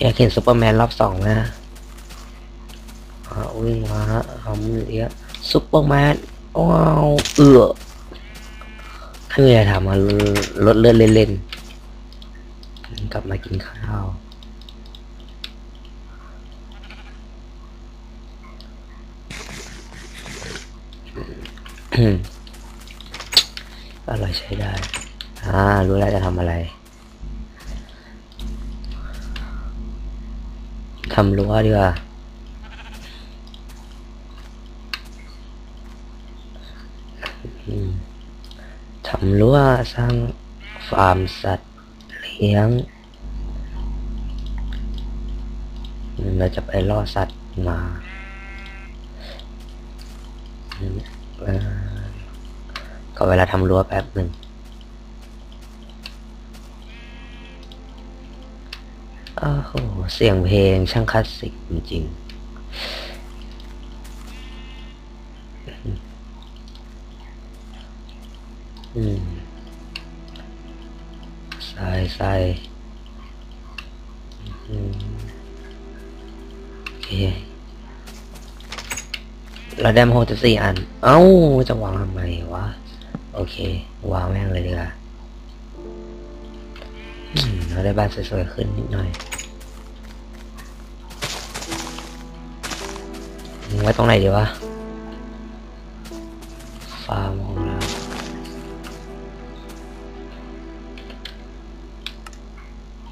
อยากเห็นซูเปอร์แมนรอบสองนะอ่าวิ่งมาฮะเอามือเลี้ย ซูเปอร์แมนว้าวเอือให้เวลาทำมาลดเลือดเล่นๆกลับมากินข้าวอืมอร่อยใช้ได้ อ่า รู้แล้วจะทำอะไร ทำรั้วดีกว่า อืม ทำรั้วสร้างฟาร์มสัตว์เลี้ยง เราจะไปล่อสัตว์มาก็เวลาทำรั้วแป๊บหนึ่งโอ้โห เสียงเพลงช่างคลาสสิกจริงๆอืม ใส่ใส่อืมโอเคเราได้มาหกสิบสี่อัน เอ้า จะวางทำไมวะ โอเค วางแม่งเลยดีกว่าอืมเราได้บ้านสวยๆขึ้นนิดหน่อยไว้ตรงไหนดีวะ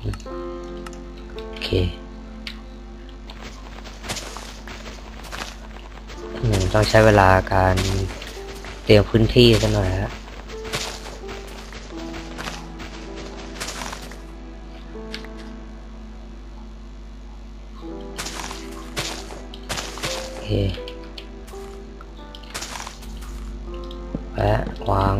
โอเคต้องใช้เวลาการเตรียมพื้นที่สักหน่อยฮะโอเคแปะวาง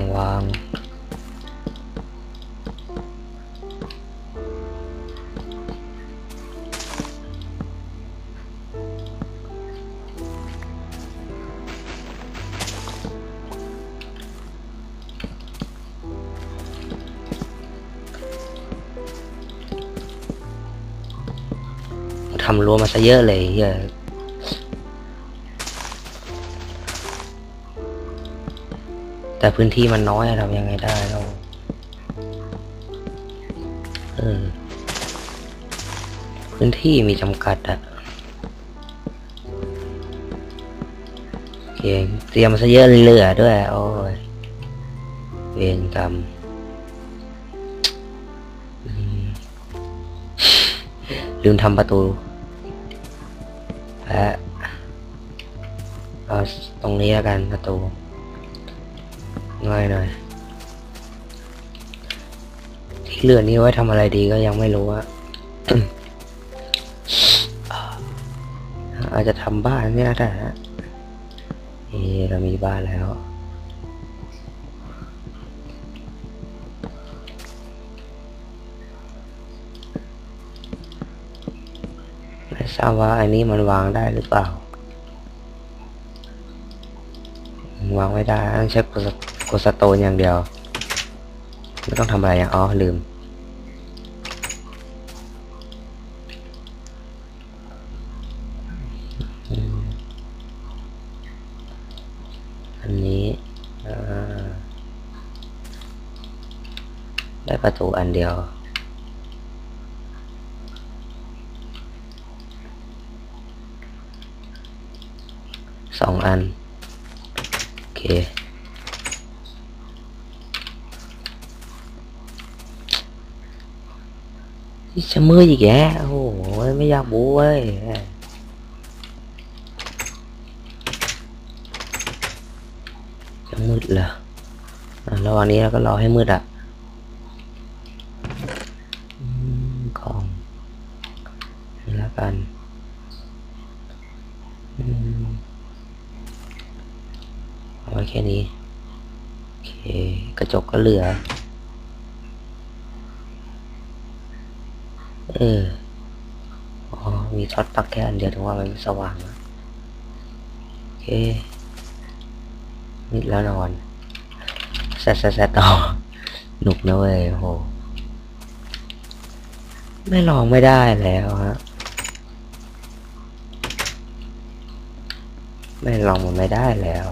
ำรั้วมาซะเยอะเลยเฮียแต่พื้นที่มันน้อยอะทำยังไงได้เราเออพื้นที่มีจำกัดอะโอเคเตรียมมาซะเยอะเหลือด้วย โอ้ยเวรกรรมลืมทำประตู และเอาตรงนี้แล้วกันประตูง่ายหน่อยที่เหลือนี้ไว้ทำอะไรดีก็ยังไม่รู้อะอาจจะทำบ้านเนี่ยแต่นี่เรามีบ้านแล้ว ไม่ทราบว่าอันนี้มันวางได้หรือเปล่า วางไม่ได้ต้องใช้กดสกดสโตนอย่างเดียว ไม่ต้องทำอะไรอย่างอ๋อลืมอันนี้ได้ประตูอันเดียว สองอัน โอเค จะมืดอีกแกโอ้โห ไม่อยากบูเว้ยจะมืดเหรอระหว่างนี้เราก็รอให้มืดอะอืมของนี่แล้วกัน อืม แค่นี้ โอเค ก็เหลือ เออ อ๋อ มีท็อตปักแค่อันเดียวถึงว่ามันไม่สว่างนะโอเคนิดแล้วนอนแซดแซดแซดต่อหนุกนะเว้ยโห ไม่ลองไม่ได้แล้วฮะ ไม่ลองมันไม่ได้แล้ว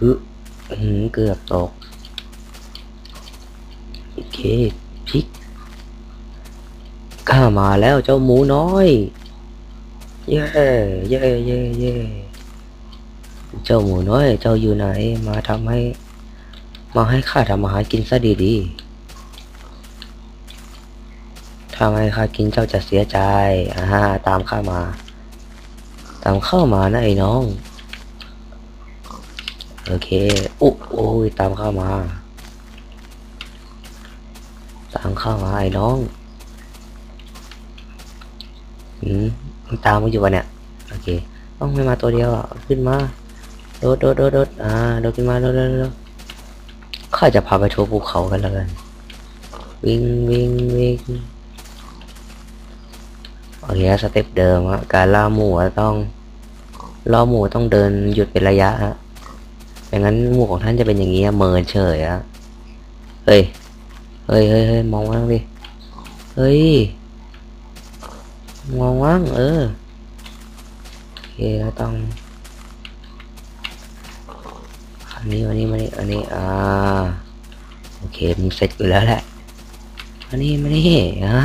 ฮึ หืมเกือบตก โอเคพลิกข้ามาแล้วเจ้าหมูน้อย เย้เย้เย้เย้เจ้าหมูน้อย เจ้าอยู่ไหน มาทำให้ มาให้ข้าทำอาหารกินซะดีๆทำให้ข้ากินเจ้าจะเสียใจอ่าตามข้ามา ตามเข้ามานะไอ้น้อง โอเคอุ๊โอ้ยตามเข้ามา ตามเข้ามาไอ้น้องอืมตามมาอยู่วะเนี่ย โอเค ต้องไม่มาตัวเดียวอะ ขึ้นมา โดดโดดโดดโดดอ่า โดดขึ้นมา โดดโดดโดดข้าจะพาไปทัวร์ภูเขากันแล้วกัน วิ่งวิ่งวิ่งโอเคสเต็ปเดิมอะการล่าหมูต้องล่อหมูต้องเดินหยุดเป็นระยะฮะ ไม่งั้นหมูของท่านจะเป็นอย่างนี้เมินเฉยอะเฮ้ย เฮ้ยเฮ้ยเฮ้ยมองว่างดิ เฮ้ย มองว่าง เออโอเคแล้วต้องอันนี้อันนี้มานี่อันนี้ อ่า โอเคมึงเสร็จอยู่แล้วแหละอันนี้มานี่อ่า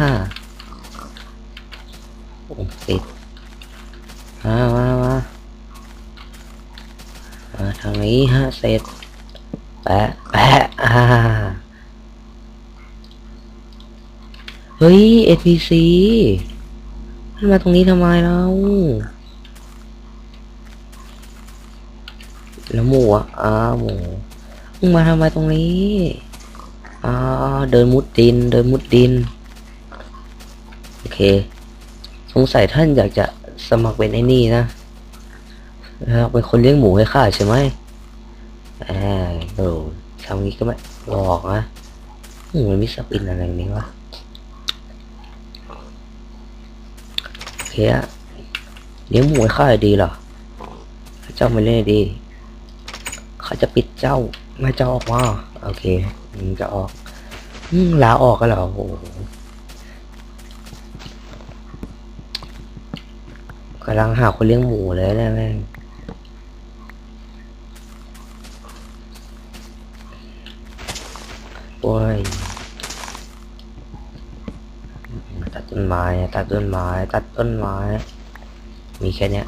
ติดมามามามา ทางนี้ฮะเสร็จแปะแปะอ่าเฮ้ย NPC มันมาตรงนี้ทำไมเราแล้วหมูอะอ้าหมูมึงมาทำไมตรงนี้อ่าเดินมุดดิน เดินมุดดิน โอเค สงสัยท่านอยากจะสมัครเป็นไอ้นี่นะ อยาเป็นคนเลี้ยงหมูให้ข้าใช่ไหมอ่าโอ้ทำงี้ก็ไม่บอกนะมันมีสปินอะไรนี้วะโอเคอะเลี้ยงหมูให้ข้าดีเหรอเจ้าม่เล่นดีเขาจะปิดเจ้าไม่เจ้าออกมาโอเคอืมจะออกอืลาออกกันเหรอโอ้โหกำลังหาคนเลี้ยงหมูเลยนะแม่ง โอ้ยตัดต้นไม้ตัดต้นไม้ตัดต้นไม้ มีแค่เนี้ย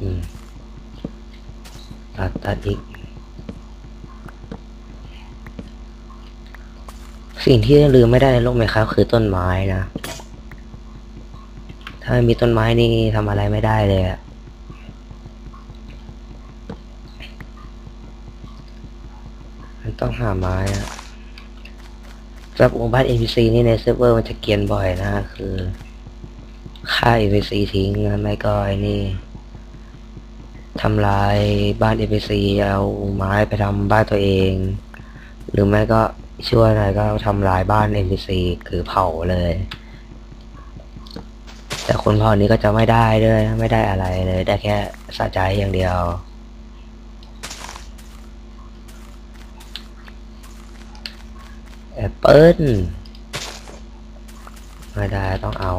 อืมตัดตัดอีก สิ่งที่ลืมไม่ได้ในโลกไหมครับ คือต้นไม้นะ ถ้าไม่มีต้นไม้นี่ทำอะไรไม่ได้เลยอะ มันต้องหาไม้อะสำหรับองค์บ้าน NPC นี่ในเซิร์ฟเวอร์มันจะเกียนบ่อยนะคือฆ่า NPC ทิ้งนะไม่ก็ไอ้นี่ทำลายบ้าน NPC เอาไม้ไปทำบ้านตัวเอง หรือไม่ก็ช่วยหน่อยก็ทำลายบ้าน NPC คือเผาเลย แต่คนเผานี้ก็จะไม่ได้ด้วยไม่ได้อะไรเลย ได้แค่สะใจอย่างเดียว แอปเปิ้ลไม่ได้ต้องเอา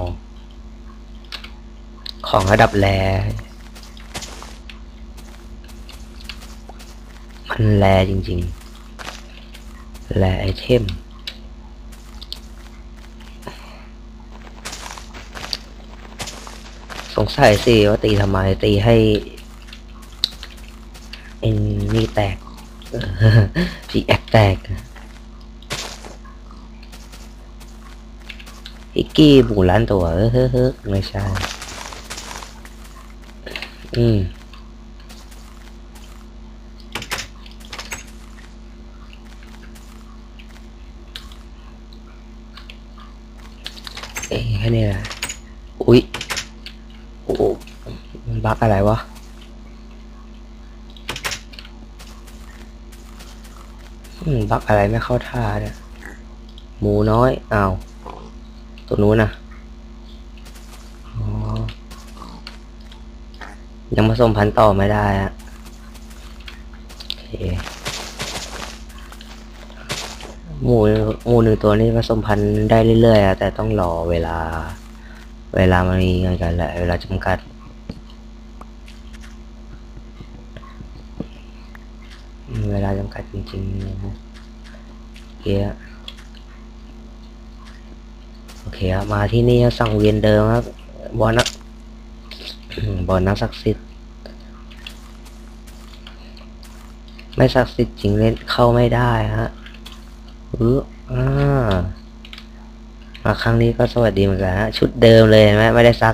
ของระดับแรมันแรจริงๆ แรไอเทม สงสัยสิว่าตีทำไมตีให้เอ็นนี่แตก พีแอคแตก ฮิกกี้บูล้านตัวเออเฮ้อเฮ้อไม่ใช่ อืมเอ้ยแค่นี้แหละอุ๊ยอ้โหมันบักอะไรวะ อืม บักอะไรไม่เข้าท่าเนี่ย หมูน้อย อ้าว ตัวนู้นนะอ๋อยังผสมพันธุ์ต่อไม่ได้อะโอเคหมูหมูหนึ่งตัวนี้ผสมพันธุ์ได้เรื่อยๆอะแต่ต้องรอเวลา เวลามันมีเงินกันแหละเวลาจำกัดเวลาจำกัดจริงๆนะเคอะโอ เคครับมาที่นี่สั่งเวียนเดิมครับบอลนะบอลนักศักดิ์สิทธิ์ไม่ศักดิ์สิทธิ์จริงเล่นเข้าไม่ได้ฮะอืออ่ามาครั้งนี้ก็สวัสดีเหมือนกันฮะชุดเดิมเลยไหมไม่ได้ซัก